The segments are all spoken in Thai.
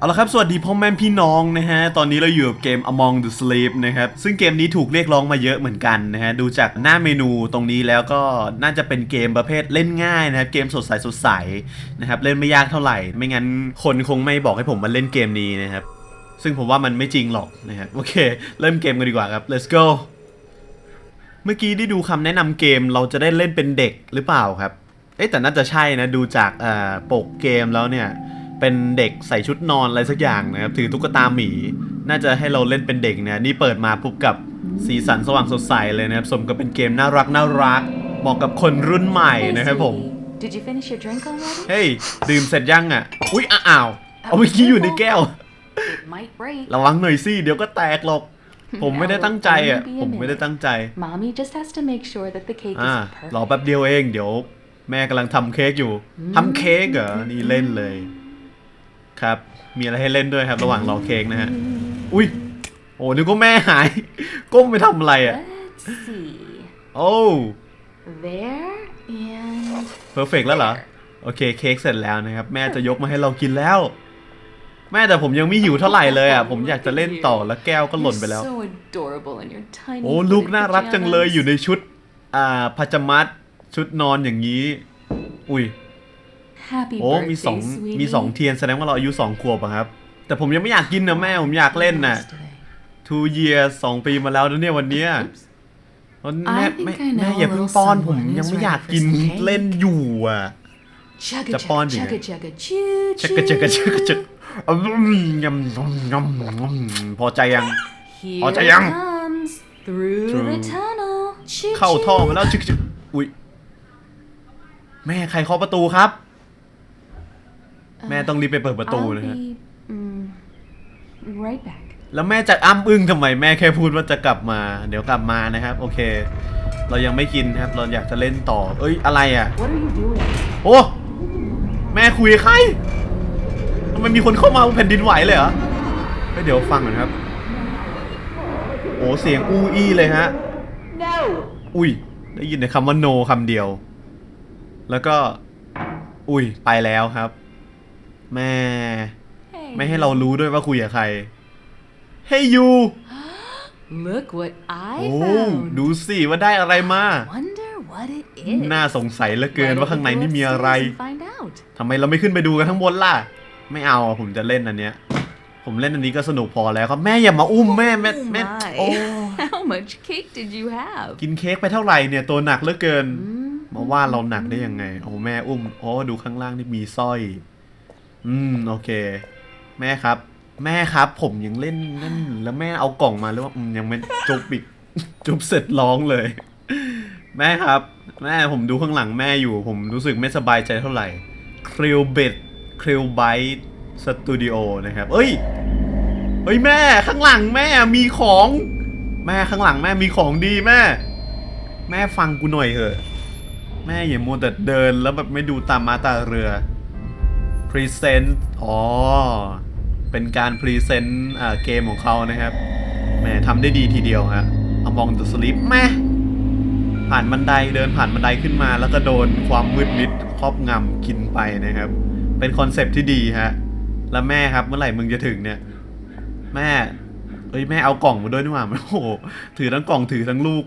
เอาละครับ สวัสดีพ่อแม่พี่น้องนะฮะ ตอนนี้เราอยู่กับเกม Among the Sleep นะครับ ซึ่งเกมนี้ถูกเรียกร้องมาเยอะเหมือนกันนะฮะ ดูจากหน้าเมนูตรงนี้แล้วก็น่าจะเป็นเกมประเภทเล่นง่ายนะครับ เกมสดใสสดใสนะครับ เล่นไม่ยากเท่าไหร่ ไม่งั้นคนคงไม่บอกให้ผมมาเล่นเกมนี้นะครับ ซึ่งผมว่ามันไม่จริงหรอกนะครับ โอเค เริ่มเกมกันดีกว่าครับ let's go เมื่อกี้ได้ดูคำแนะนำเกมเราจะได้เล่นเป็นเด็กหรือเปล่าครับ เอ๊แต่น่าจะใช่นะ ดูจากปกเกมแล้วเนี่ย เป็นเด็กใส่ชุดนอนอะไรสักอย่างนะครับถือตุ๊กตาหมี น่าจะให้เราเล่นเป็นเด็กนะนี่เปิดมาปุ๊บกับสีสันสว่างสดใสเลยนะครับสมกับเป็นเกมน่ารักน่ารักเหมาะกับคนรุ่นใหม่ Hey, นะครับผม sweetie, Did you finish your drink already? เฮ้ยดื่มเสร็จยังอะอุ๊ยอ้าวเอาเมื่อกี้อยู่ในแก้ว It might break. ระวังหน่อยสิเดี๋ยวก็แตกหรอก ผมไม่ได้ตั้งใจอะ Only be a ผมไม่ได้ตั้งใจ Mommy just has to make sure that the cake อ่า is รอ perfect. แป๊บเดียวเองเดี๋ยว แม่กำลังทำเค้กอยู่ทำเค้กเหรอนี่เล่นเลย ครับ มีอะไรให้เล่นด้วยครับ ระหว่างรอเค้กนะฮะ อุ้ย โอ้นึกว่าแม่หาย ก้มไปทำอะไรอะ Let's see. โอ้ There and เพอร์เฟกแล้วเหรอ โอเคเค้กเสร็จแล้วนะครับ แม่จะยกมาให้เรากินแล้ว แม่แต่ผมยังไม่หิวเท่าไหร่เลยอะ ผมอยากจะเล่นต่อแล้วแก้วก็หล่นไปแล้ว You're so adorable in your tiny โอ้ลูก footed น่ารักจังเลย pajamas. อยู่ในชุด อ่าพาจามัดชุดนอนอย่างนี้ อุ้ย Happy โอ้มี birthday, สอง sweetie. มีสองเทียนแสดงว่าเราอายุสองขวบอะครับ แต่ผมยังไม่อยากกินนะแม่ ผมอยากเล่นน่ะ Today. two years สองปีมาแล้วนะเนี่ยวันเนี้ย Oops. เพราะแม่ I think แม่ I know แม่อย่า a เพิ่ง little ป้อนผม someone ยัง who's ไม่ ready อยาก for กิน some cake. เล่นอยู่อะ Chugga จะป้อน chugga ดิไง chugga chugga choo ชักกะชักกะชักกะชักอืมยำยำยำยำพอใจยัง Here อ๋อ it จะยัง comes through Through. the tunnel. Choo เข้าท่อ choo. มาแล้วชึกชึกอุ้ยแม่ใครเคาะประตูครับ แม่ต้องรีบไปเปิดประตู I'll นะฮะ be mm, right back. แล้วแม่จะอ้ำอึ้งทำไมแม่แค่พูดว่าจะกลับมา เดี๋ยวกลับมานะครับ โอเค เรายังไม่กินครับ เราอยากจะเล่นต่อ เอ้ยอะไรอะ What are you doing? โอ้แม่คุยกับใครทำไมมีคนเข้ามาบนแผ่นดินไหวเลยเหรอเฮ้ยเดี๋ยวฟังก่อนครับ โอ้เสียงอู้อี้เลยฮะ No. อุ้ยได้ยินแต่คำว่า no คำเดียว แล้วก็ อุ้ยไปแล้วครับ แม่ Hey. ไม่ให้เรารู้ด้วยว่าคุยกับใครเฮ้ยยู Look what I โอ้ found. ดูสิว่าได้อะไรมา Wonder what it is. น่าสงสัยเหลือเกิน Why ว่า don't ข้างใน we go นี่มีอะไร upstairs and Find out. ทำไมเราไม่ขึ้นไปดูกันข้างบนล่ะ ไม่เอาอะผมจะเล่นอันเนี้ย ผมเล่นอันนี้ก็สนุกพอแล้วครับ แม่อย่ามาอุ้มแม่แม่ Oh แม่ my. โอ้ How much cake did you have? กินเค้กไปเท่าไหร่เนี่ยตัวหนักเหลือเกิน Mm, มาว่าเราหนักได้ยังไง โอ้แม่อุ้ม โอ้ดูข้างล่างนี่มีสร้อย อืมโอเค แม่ครับ แม่ครับ ผมยังเล่นนั่นแล้วแม่เอากล่องมาหรือว่าอืมยังไม่จุบอีก จุบเสร็จร้องเลย แม่ครับ แม่ผมดูข้างหลังแม่อยู่ ผมรู้สึกไม่สบายใจเท่าไหร่คริลเบดคริลไบต์สตูดิโอนะครับ เอ้ยเฮ้ยแม่ข้างหลังแม่มีของ แม่ข้างหลังแม่มีของดีแม่ แม่ฟังกูหน่อยเถอะ แม่อย่ามัวแต่เดินแล้วแบบไม่ดูตามมาตาเรือ พรีเซนต์อ๋อ เป็นการพรีเซนต์อ่าเกมของเขานะครับแหมทำได้ดีทีเดียวฮะ Among the Sleep แม่ผ่านบันไดเดินผ่านบันไดขึ้นมา แล้วก็โดนความมืดมิดครอบงำกินไปนะครับ เป็นคอนเซปต์ที่ดีฮะแล้วแม่ครับเมื่อไหร่มึงจะถึงเนี่ย แม่ เอ้ยแม่เอากล่องมาด้วยนี่หว่าโอ้โหถือทั้งกล่องถือทั้งลูก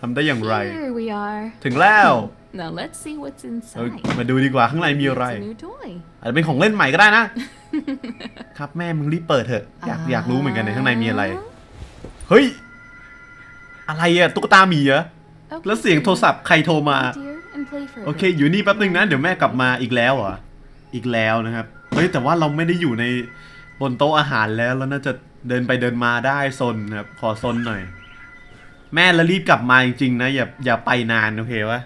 ทำได้อย่างไร Here we are. ถึงแล้ว Now let's see what's เอ้ย inside. มาดูดีกว่าข้างในมีอะไร It's a new toy. อาจจะเป็นของเล่นใหม่ก็ได้นะ ครับแม่มึงรีบเปิดเถอะ อยากอยากรู้เหมือนกันในข้างในมีอะไร เฮ้ย อะไรอะตุ๊กตาหมีเหรอ Okay, แล้วเสียงโทรศัพท์ใครโทรมา dear, and play for a โอเค bit. อยู่นี่แป๊บนึงนะ เดี๋ยวแม่กลับมาอีกแล้วเหรอ อีกแล้วนะครับ เฮ้ย แต่ว่าเราไม่ได้อยู่ในบนโต๊ะอาหารแล้ว แล้วน่าจะเดินไปเดินมาได้ซนครับ ขอซนหน่อย แม่แล้วรีบกลับมาจริงๆนะ อย่าอย่าไปนานโอเควะ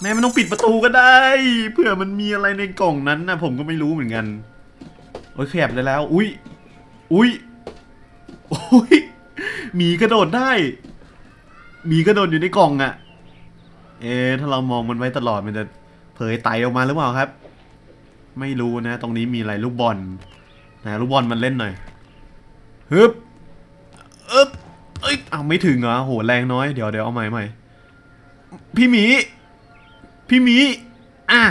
แม่ไม่ต้องปิดประตูก็ได้เผื่อมันมีอะไรในกล่องนั้นนะผมก็ไม่รู้เหมือนกัน โอ้ยขยับได้แล้ว อุ้ยอุ้ยอุ้ยหมีกระโดดได้หมีกระโดดอยู่ในกล่องอะเอ๊ถ้าเรามองมันไว้ตลอดมันจะเผยไตออกมาหรือเปล่าครับ ไม่รู้นะ ตรงนี้มีอะไรลูกบอลนะลูกบอลมันเล่นหน่อยฮึบอึบเอ้ยอ้าวไม่ถึงเหรอโหแรงน้อยเดี๋ยวเดี๋ยวเอาใหม่ใหม่พี่หมี พี่หมี อะ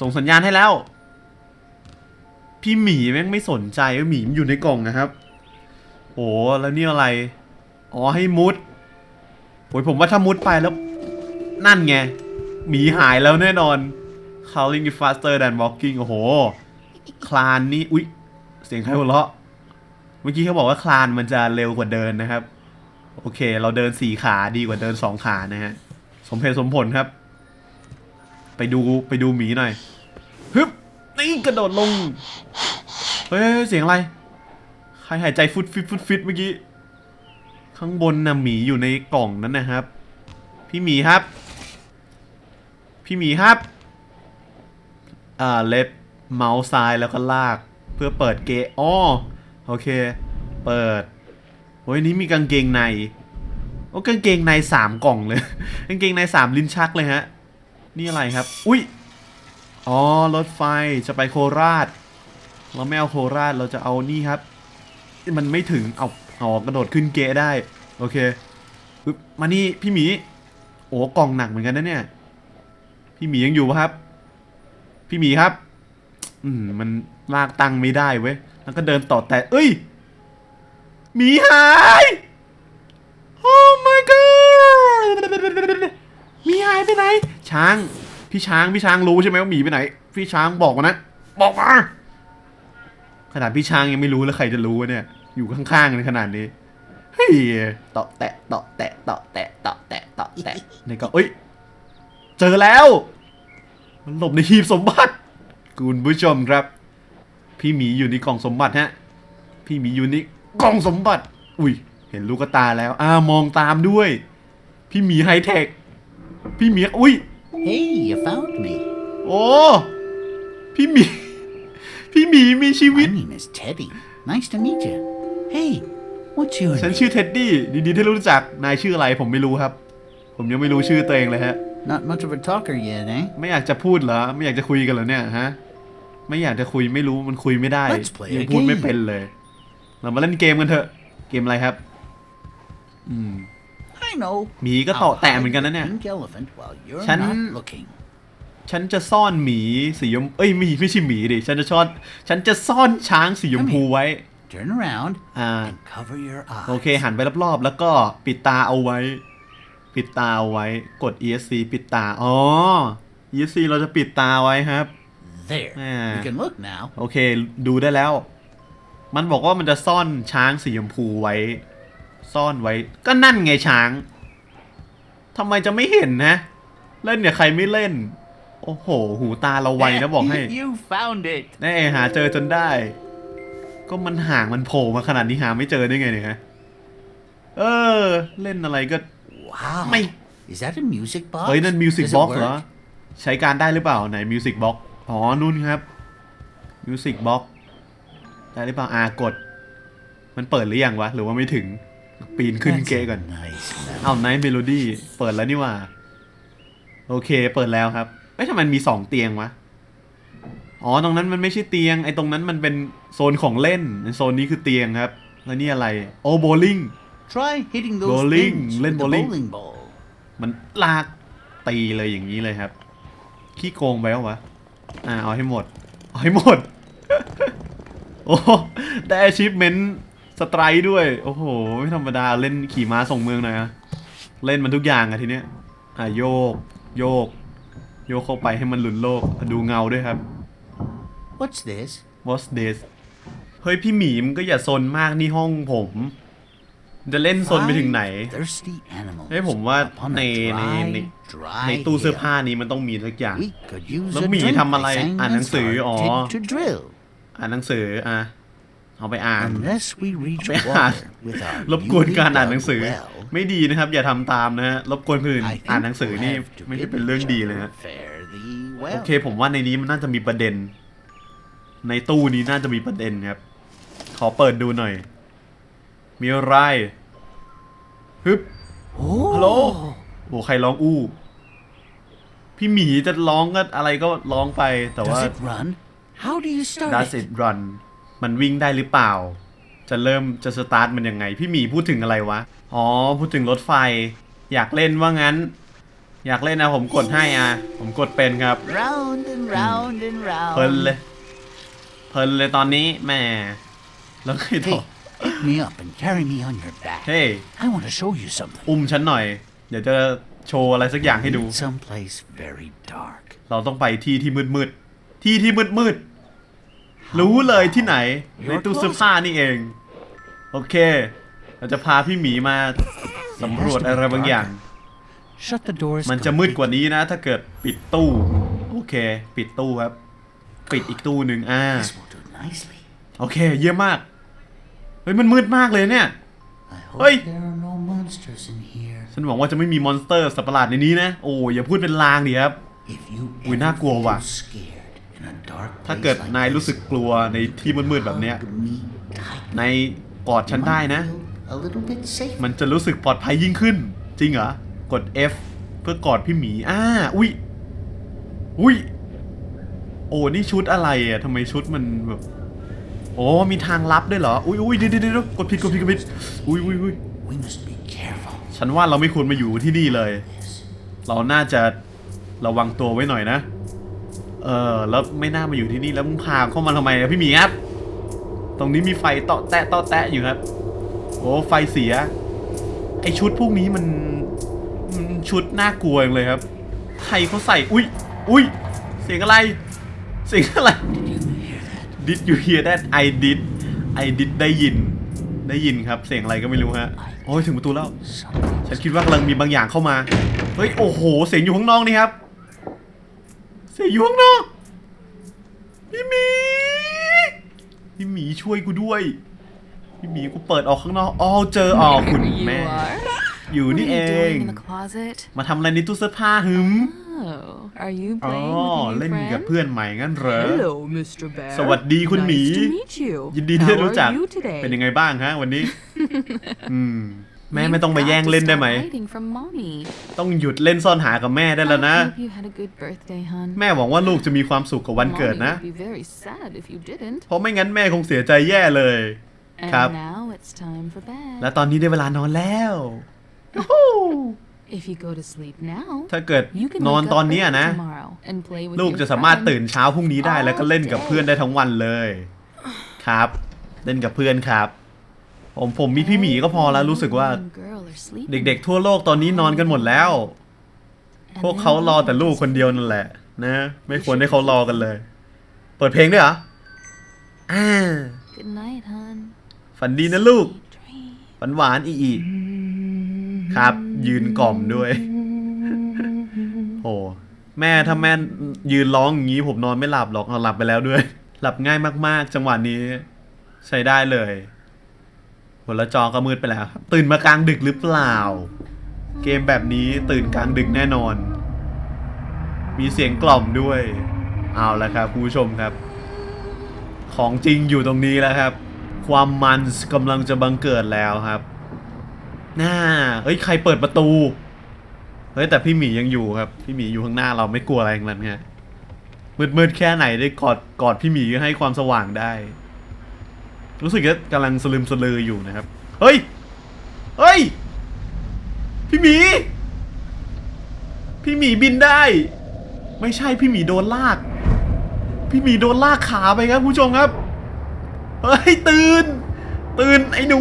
ส่งสัญญาณให้แล้วพพี่หมีแม่งไม่สนใจว่าหมีมันอยู่ในกล่องนะครับ โอ้แล้วนี่อะไร อ๋อให้มุดโอ้ยผมว่าถ้ามุดไปแล้ว นั่นไง หมีหายแล้วแน่นอน crawling is faster than walking โอ้โห คลานนี่ อุ๊ย เสียงใครหัวเราะ เมื่อกี้เขาบอกว่าคลานมันจะเร็วกว่าเดินนะครับ โอเค เราเดินสี่ขาดีกว่าเดินสองขานะฮะ สมเหตุสมผลครับ ไปดูไปดูหมีหน่อยฮึบนี่กระโดดลง เฮ้ยเสียงอะไร ใครหายใจฟุดฟิตฟุดฟิตเมื่อกี้ ข้างบนน่ะหมีอยู่ในกล่องนั้นนะครับ พี่หมีครับ พี่หมีครับ อ่าเล็บเมาส์ซ้ายแล้วก็ลาก เพื่อเปิดเกอ๋อโอเค เปิดโอ้ยนี้มีกางเกงใน โอ้กางเกงในสามกล่องเลย กางเกงในสามลิ้นชักเลยฮะ นี่อะไรครับ อุ้ย อ๋อ รถไฟจะไปโคราช เราไม่เอาโคราช เราจะเอานี่ครับ มันไม่ถึง เอาเอกระโดดขึ้นเกะได้ โอเคปึ๊บมานี่พี่หมี โอ้กล่องหนักเหมือนกันนะเนี่ย พี่หมียังอยู่ปะครับ พี่หมีครับ อืมมันลากตังค์ไม่ได้เว้ย แล้วก็เดินต่อแต่ เอ้ย หมีหาย โอ้ my god หมีหายไปไหน ช้าง พี่ช้างพี่ช้างรู้ใช่ไหมว่าหมีไปไหน พี่ช้างบอกมานะ บอกมา ขนาดพี่ช้างยังไม่รู้แล้วใครจะรู้วะเนี่ย อยู่ข้างๆในขนาดนี้เฮ้ยเตาะแตะเตาะแตะเตาะแตะเตาะแตะเตาะแตะในก็เอ้ย เจอแล้ว มันหลบในหีบสมบัติ คุณผู้ชมครับ พี่หมีอยู่ในกล่องสมบัติฮะ พี่หมีอยู่ในกล่องสมบัติ อุ้ย เห็นลูกตาแล้ว อ่ามองตามด้วย พี่หมีไฮเทค พี่หมี อุ้ย Hey, you found me. โอ้พี่หมี พี่หมีมีชีวิ My ต name is Teddy. Nice to meet you. Hey, what's your ฉัน name? ชื่อเท็ดดี้ดีดีที่รู้จักนายชื่ออะไรผมไม่รู้ครับ ผมยังไม่รู้ชื่อตัวเองเลยฮะ Not much of a talker yet, eh? ไม่อยากจะพูดเหรอ ไม่อยากจะคุยกันเหรอเนี่ยฮะ ไม่อยากจะคุยไม่รู้มันคุยไม่ได้ Let's play ยัง a พูดไม่ game เป็นเลย เรามาเล่นเกมกันเถอะ เกมอะไรครับ อืม I know. หมีก็ต่อแตะเหมือนกันนะเนี่ย Pink elephant while you're ฉัน- not looking. ฉันจะซ่อนหมีสียม เอ้ยหมีไม่ใช่หมีดิ ฉันจะซ่อน ฉันจะซ่อนช้างสียมพูไว้ Turn around อ่า and cover your eyes. โอเค หันไปรอบๆ แล้วก็ปิดตาเอาไว้ ปิดตาเอาไว้ กด ESC ปิดตา อ๋อ ESC เราจะปิดตาไว้ครับ There. Yeah. You can look now. โอเค ดูได้แล้ว มันบอกว่ามันจะซ่อนช้างสีชมพูไว้ ซ่อนไว้ ก็นั่นไงช้างทำไมจะไม่เห็นนะ เล่นเนี่ยใครไม่เล่น โอ้โห หูตาเราไวนะบอกให้ you found it. แน่หาเจอจนได้ ก็มันห่างมันโผล่มาขนาดนี้หาไม่เจอได้ไงเนี่ยฮะเออ เล่นอะไรก็ Wow. My- Is that a music box? เฮ้ยนั่นมิวสิก Does it บ็อกเหรอ work? ใช้การได้หรือเปล่าไหนมิวสิกบ็อกอ๋อนู่นครับมิวสิกบ็อกได้หรือเปล่าอ่ากด มันเปิดหรือยังวะ หรือว่าไม่ถึง ปีนขึ้น That's เกะก่อน a nice melody. เอาไนท์เมโลดี้เปิดแล้วนี่หว่า โอเค เปิดแล้วครับเอ้ยทำไมมันมีสองเตียงวะ อ๋อ ตรงนั้นมันไม่ใช่เตียง ไอ้ตรงนั้นมันเป็นโซนของเล่น โซนนี้คือเตียงครับ แล้วนี่อะไร โอ้โบลิ่ง Try hitting those Bowling. pins Len with the bowling. bowling ball. มันลากตีเลยอย่างนี้เลยครับ ขี้โกงไปแล้ววะ อ่า เอาให้หมด เอาให้หมด โอ้ ได้ achievement สไตร์ด้วย โอ้โห ไม่ธรรมดาเล่นขี่ม้าส่งเมืองหน่อยอะเล่นมันทุกอย่างอะทีเนี้ยอ่าโยก โยก โยกเข้าไปให้มันหลุนโลกดูเงาด้วยครับ What's this? What's this เฮ้ยพี่หมีมงก็อย่าซนมากนี่ห้องผม จะเล่นซนไปถึงไหน Five thirsty animals เฮ้ยผมว่า upon a ในใน dry, ใน dry ในตู้เสื้อ hill. ผ้านี้มันต้องมีสักอย่าง We could use แล้ว a หมี drink ทำอะไร they sang อ่านหนังสือ and อ๋อ started to drill. อ่านหนังสืออะ เอาไปอ่าน Unless we reach ไปอ่าน water with our รบกวน newly การอ่านหนั dug งสือ well, ไม่ดีนะครับ อย่าทำตามนะฮะรบกวนคนอื่น I think อ่านหนังสือ we'll นี่ have to ไม่ใช่ bid เป็นเรื่อง each ดีเลย other ฮะ fairly โอ well. เค ผมว่าในนี้มันน่าจะมีประเด็น ในตู้นี้น่าจะมีประเด็นครับ ขอเปิดดูหน่อย มีอะไรฮึบ Oh, ฮัลโหลโอ้ใครร้องอู้ พี่หมีจะร้องก็อะไรก็ร้องไปแต่ว่า Does it run? How do you start Does it? it run มันวิ่งได้หรือเปล่า จะเริ่มจะสตาร์ทมันยังไง พี่หมีพูดถึงอะไรวะ อ๋อ พูดถึงรถไฟ อยากเล่นว่างั้น อยากเล่นนะผมกดให้อะ ผมกดเป็นครับ Round and round and round. เพลินเลยเพลินเลยตอนนี้แหม่แล้วไงต่อ Hey, pick me up and carry me on your back. เฮ้ย I want to show you something. อุ้มฉันหน่อย เดี๋ยวจะโชว์อะไรสักอย่างให้ดู Someplace very dark. เราต้องไปที่ที่มืดมืดๆที่ที่มืดมืดๆ รู้เลยที่ไหน ในตู้เสื้อผ้านี่เอง โอเค เราจะพาพี่หมีมาสำรวจอะไรบางอย่าง Shut the doors. มันจะมืดกว่านี้นะ ถ้าเกิดปิดตู้ โอเค ปิดตู้ครับ ปิดอีกตู้หนึ่งอ่า This will do nicely. โอเค เยี่ยมมาก เฮ้ย มันมืดมากเลยเนี่ย I hope Oi. there are no monsters in here. ฉันหวังว่าจะไม่มีมอนสเตอร์สัตว์ประหลาดในนี้นะ โอ้อย่าพูดเป็นลางดิครับ If you Ui, ever nakakluwa feel ba? scared in a dark ถ้า place เกิด like นาย this, รู้สึกกลัวในที่มืดๆแบบเนี้ย hug me tight. นายกอดฉันได้นะ Feel a little bit safer. มันจะรู้สึกปลอดภัยยิ่งขึ้น จริงเหรอ กด F เพื่อกอดพี่หมีอ่าอุ้ยอุ้ยโอ้นี่ชุดอะไรอะทำไมชุดมันแบบโอ้มีทางลับด้วยเหรอ อุ้ยอุ้ยเดี๋ยวเดี๋ยวเดี๋ยวกดผิดกดผิดกดผิดอุ้ยอุ้ยอุ้ย We must be careful. ฉันว่าเราไม่ควรมาอยู่ที่นี่เลย เราน่าจะระวังตัวไว้หน่อยนะ เออแล้วไม่น่ามาอยู่ที่นี่แล้วมึงพาเข้ามาทำไมอะพี่หมีครับ ตรงนี้มีไฟเตาะแตะเตาะแตะอยู่ครับ โอ้ไฟเสีย ไอชุดพวกนี้มันมันชุดน่ากลัวจังเลยครับใครเขาใส่ อุ้ยอุ้ยเสียงอะไร เสียงอะไร Did you hear that I did I did ได้ยิน ได้ยินครับ เสียงอะไรก็ไม่รู้ฮะ โอ้ยถึงประตูแล้ว ฉันคิดว่ากำลังมีบางอย่างเข้ามา เฮ้ย โอ้โห เสียงอยู่ข้างนอกนี่ครับ เสียงอยู่ข้างนอกพี่หมีพี่หมีช่วยกูด้วยพี่หมีกูเปิดออกข้างนอกอ๋อเจอออกคุณ There you แม่ are. อยู่ What นี่ are เอ you doing ง in the closet? มาทำอะไรในตู้เสื้อผ้าหึม Oh, are you อ๋อ playing with a เล่น new กับ friend? เพื่อนใหม่งั้นเหรอ Hello, Mr. Bear. สวัสดีคุณหมี Nice to meet you. ยินดีที่ได้ How รู้จัก are you today? เป็นยังไงบ้างฮะวันนี้ อืม แม่ไม่ You've ต้องมา got แย่ง to เล่นได้ stop ไหม hiding from mommy. ต้องหยุดเล่นซ่อนหากับแม่ได้แล้วนะ I hope you had a good birthday, hon. แม่หวังว่าลูกจะมีความสุขกับวันเกิด Mommy นะ would be very sad if you didn't. เพราะไม่งั้นแม่คงเสียใจแย่เลย And ครับ now it's time for bed. และตอนนี้ได้เวลานอนแล้ว If you go to sleep now, ถ้าเกิด you can นอน wake ตอน up เนี้ย early นะ tomorrow and play with ลูก your จะสามารถ friends. ตื่นเช้าพรุ่งนี้ได้แล้วก็เล่นกับเพื่อนได้ทั้งวันเลย ครับ เล่นกับเพื่อนครับ ผมผมมีพี่หมีก็พอแล้วรู้สึกว่า One girl are sleeping. เด็กๆทั่วโลกตอนนี้นอนกันหมดแล้ว And พวก then เขารอแต่ one ลูก just คนเดียวนั่นแหละ นะ ไม่ควรให้เขารอกันเลย เปิดเพลงด้วยเหรออ่า Good night, hon. ฝันดีนะลูก Sweet dreams. หวานหวานๆอีอีครับ ยืนกล่อมด้วยโอ้แม่ถ้าแม่ยืนร้องอย่างนี้ผมนอนไม่หลับหรอกเอาหลับไปแล้วด้วย หลับง่ายมากๆ จังหวะนี้ ใช้ได้เลย หัวละจอก็มืดไปแล้ว ตื่นมากลางดึกหรือเปล่า เกมแบบนี้ตื่นกลางดึกแน่นอน มีเสียงกล่อมด้วย เอาละครับผู้ชมครับ ของจริงอยู่ตรงนี้แล้วครับ ความมันกำลังจะบังเกิดแล้วครับน่าเฮ้ยใครเปิดประตู เฮ้ยแต่พี่หมียังอยู่ครับ พี่หมีอยู่ข้างหน้าเราไม่กลัวอะไรทั้งนั้นฮะมืดๆแค่ไหนได้กอดกอดพี่หมีให้ความสว่างได้ รู้สึกว่ากำลังสลืมสลืออยู่นะครับ เฮ้ย เฮ้ย พี่หมี พี่หมีบินได้ ไม่ใช่พี่หมีโดนลาก พี่หมีโดนลากขาไปครับผู้ชมครับ เฮ้ย ตื่น ตื่นไอ้หนู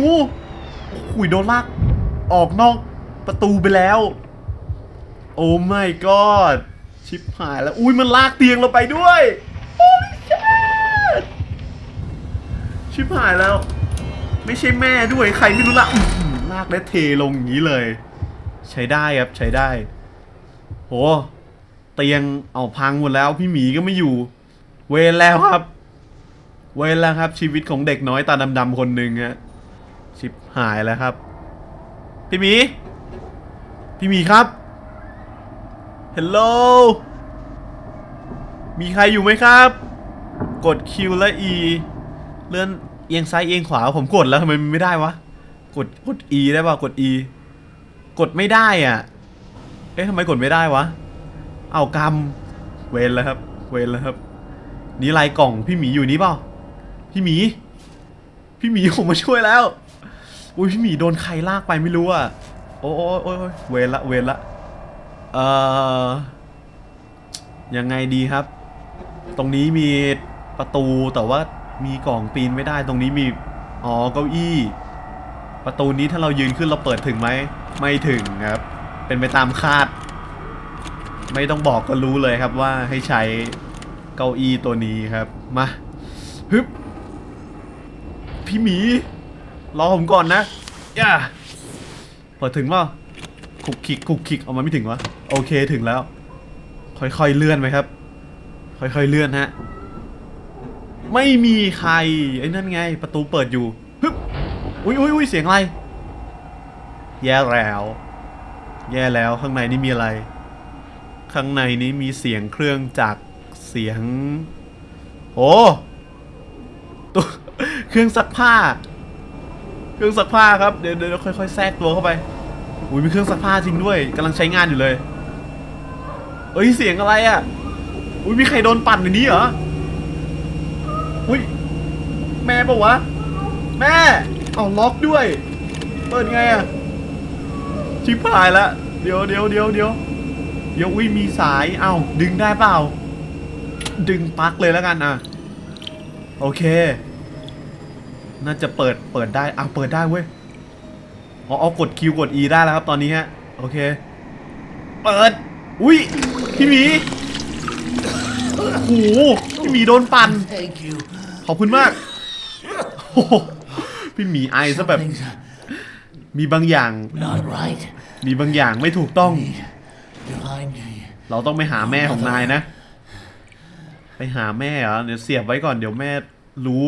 โอ้ยโดนลาก ออกนอกประตูไปแล้ว โอ้ my god ชิบหายแล้ว อุ้ยมันลากเตียงเราไปด้วย ชิบหายแล้ว ไม่ใช่แม่ด้วยใครไม่รู้ละลากและเทลงอย่างนี้เลย ใช้ได้ครับใช้ได้ โห เตียงเอาพังหมดแล้ว พี่หมีก็ไม่อยู่ เวรแล้วครับ เวรแล้วครับ ชีวิตของเด็กน้อยตาดำๆคนหนึ่งฮะชิบหายแล้วครับ พี่หมี พี่หมีครับฮัลโหลมีใครอยู่ไหมครับ กด Q และ E เลื่อน เอียงซ้ายเอียงขวาผมกดแล้วทำไมมันไม่ได้วะ กดกด E ได้ป่ะกด E กดไม่ได้อะ เอ๊ะทำไมกดไม่ได้วะ เอากำเวนแล้วครับ เวนแล้วครับ นี่ลายกล่องพี่หมีอยู่นี่เปล่า พี่หมี พี่หมีผมมาช่วยแล้ว อุ้ยพี่หมีโดนใครลากไปไม่รู้อะ โอ้โอ้โอ้ยโอ้ยเวนละ เวนละ เอ่อ ยังไงดีครับ ตรงนี้มีประตูแต่ว่า มีกล่องปีนไม่ได้ตรงนี้มี อ๋อเก้าอี้ ประตูนี้ถ้าเรายืนขึ้นเราเปิดถึงไหม ไม่ถึงครับ เป็นไปตามคาด ไม่ต้องบอกก็รู้เลยครับว่าให้ใช้เก้าอี้ตัวนี้ครับ มาฮึบพี่หมี รอผมก่อนนะ ย่า เปิดถึงเปล่าคุกคิกคุกคิกเอามาไม่ถึงวะ โอเคถึงแล้ว ค่อยๆเลื่อนไหมครับ ค่อยๆเลื่อนฮะ ไม่มีใครไอ้นั่นไง ประตูเปิดอยู่ฮึบอุ้ยอุ้ยอุ้ยเสียงอะไร แย่แล้ว แย่แล้วข้างในนี่มีอะไร ข้างในนี้มีเสียงเครื่องจักรเสียงโอ้ตัวเครื่องซักผ้า เครื่องซักผ้าครับเดี๋ยวเดี๋ยวค่อยๆแทรกตัวเข้าไปอุ้ยมีเครื่องซักผ้าจริงด้วยกำลังใช้งานอยู่เลยเอ้ยเสียงอะไรอะอุ้ยมีใครโดนปั่นในนี้เหรอ อุ้ย แม่ปะวะ แม่ เอาล็อกด้วย เปิดไงอะชิบหายละ เดี๋ยวเดี๋ยวเดี๋ยวเดี๋ยวเดี๋ยวอุ้ยมีสาย เอ้าดึงได้เปล่า ดึงปลั๊กเลยแล้วกันอะ โอเค น่าจะเปิด เปิดได้อะเปิดได้เว้ยอ๋อเอากด Q กด E ได้แล้วครับตอนนี้ฮะ โอเค เปิด อุ้ย พี่หมีโอ้โหพี่หมีโดนปั่น Thank you. ขอบคุณมากโอ้โหพี่หมีไอซะแบบ Things are มีบางอย่าง not right. มีบางอย่างไม่ถูกต้อง To find เราต้องไปหาแม่ของนายนะ ไปหาแม่เหรอเดี๋ยวเสียบไว้ก่อนเดี๋ยวแม่รู้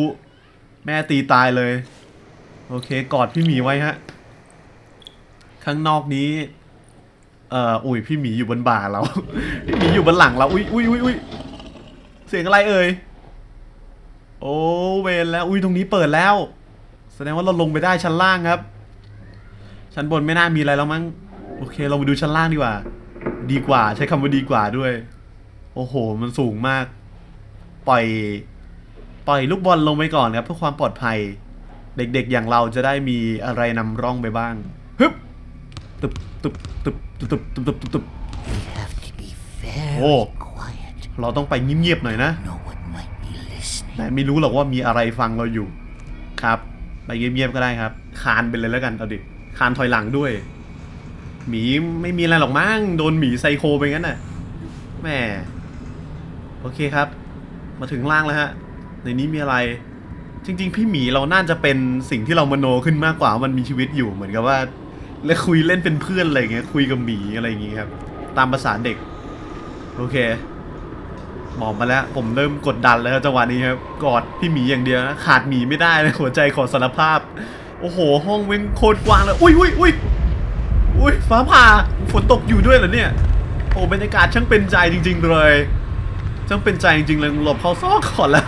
แม่ตีตายเลย โอเค กอดพี่หมีไว้ฮะ ข้างนอกนี้ เอ่ออุ้ยพี่หมีอยู่บนบ่าเรา พี่หมีอยู่บนหลังเรา อุ้ยอุ้ยอุ้ยอุ้ยเสียงอะไรเอ่ย โอ้เวนแล้ว อุ้ยตรงนี้เปิดแล้ว แสดงว่าเราลงไปได้ชั้นล่างครับ ชั้นบนไม่น่ามีอะไรแล้วมั้ง โอเค เราไปดูชั้นล่างดีกว่า ดีกว่าใช้คำว่าดีกว่าด้วย โอ้โห มันสูงมาก ปล่อย ปล่อยลูกบอลลงไปก่อนครับ เพื่อความปลอดภัย เด็กๆอย่างเราจะได้มีอะไรนำร่องไปบ้าง ฮึบตึบตึบตึบตึบตึบตึบตึบตึบตึบ we have to be very Oh. quiet. เราต้องไปเงียบๆหน่อยนะ No one might be listening. แต่ไม่รู้หรอกว่ามีอะไรฟังเราอยู่ ครับ ไปเงียบๆก็ได้ครับ คานไปเลยแล้วกัน เอาดิ คานถอยหลังด้วย หมีไม่มีอะไรหรอกมั้ง โดนหมีไซโคไปงั้นน่ะแหม่ โอเคครับ มาถึงล่างแล้วฮะ ในนี้มีอะไร จริง ๆ พี่หมีเราน่าจะเป็นสิ่งที่เรามโนขึ้นมากกว่า มันมีชีวิตอยู่ เหมือนกับว่า และคุยเล่นเป็นเพื่อนอะไรเงี้ย คุยกับหมีอะไรอย่างเงี้ยครับ ตามภาษาเด็ก โอเค หมอมาแล้ว ผมเริ่มกดดันแล้วจังหวะนี้ครับกอดพี่หมีอย่างเดียวนะขาดหมีไม่ได้เลยหัวใจขอสารภาพ โอ้โห ห้องเว้งโคตรกว้างเลยอุ้ยอุ้ยอุ้ยอุ้ยฟ้าผ่าฝนตกอยู่ด้วยเหรอเนี่ยโอ้บรรยากาศช่างเป็นใจจริง ๆ เลยช่างเป็นใจจริงๆเลยหลบเข้าซอกก่อนแล้ว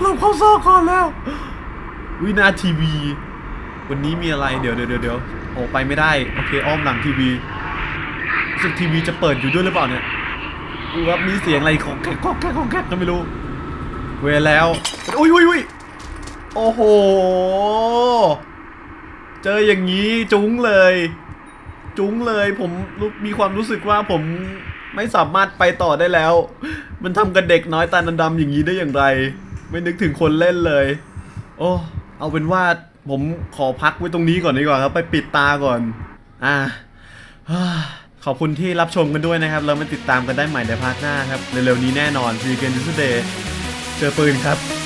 หลบเข้าซอกก่อนแล้ว วินาทีวี วันนี้มีอะไรเดี๋ยวเดี๋ยวเดี๋ยวโอ้ไปไม่ได้โอเคอ้อมหลังทีวีสึกทีวีจะเปิดอยู่ด้วยหรือเปล่าเนี่ย ดูครับมีเสียงอะไรของแกกของแกกของแกก็ไม่รู้ เวแล้วอุ้ยอุ้ยอุ้ยโอ้โห เจออย่างนี้จุ้งเลย จุ้งเลยผมมีความรู้สึกว่าผมไม่สามารถไปต่อได้แล้ว มันทำกับเด็กน้อยตาดำๆอย่างนี้ได้อย่างไร ไม่นึกถึงคนเล่นเลย โอ้เอาเป็นว่าผมขอพักไว้ตรงนี้ก่อนดีกว่าครับ ไปปิดตาก่อน อ่า ขอบคุณที่รับชมกันด้วยนะครับ เรามาติดตามกันได้ใหม่ในพาร์ทหน้าครับ เร็วๆนี้แน่นอนซีเกนดิสเดย์เจอปืนครับ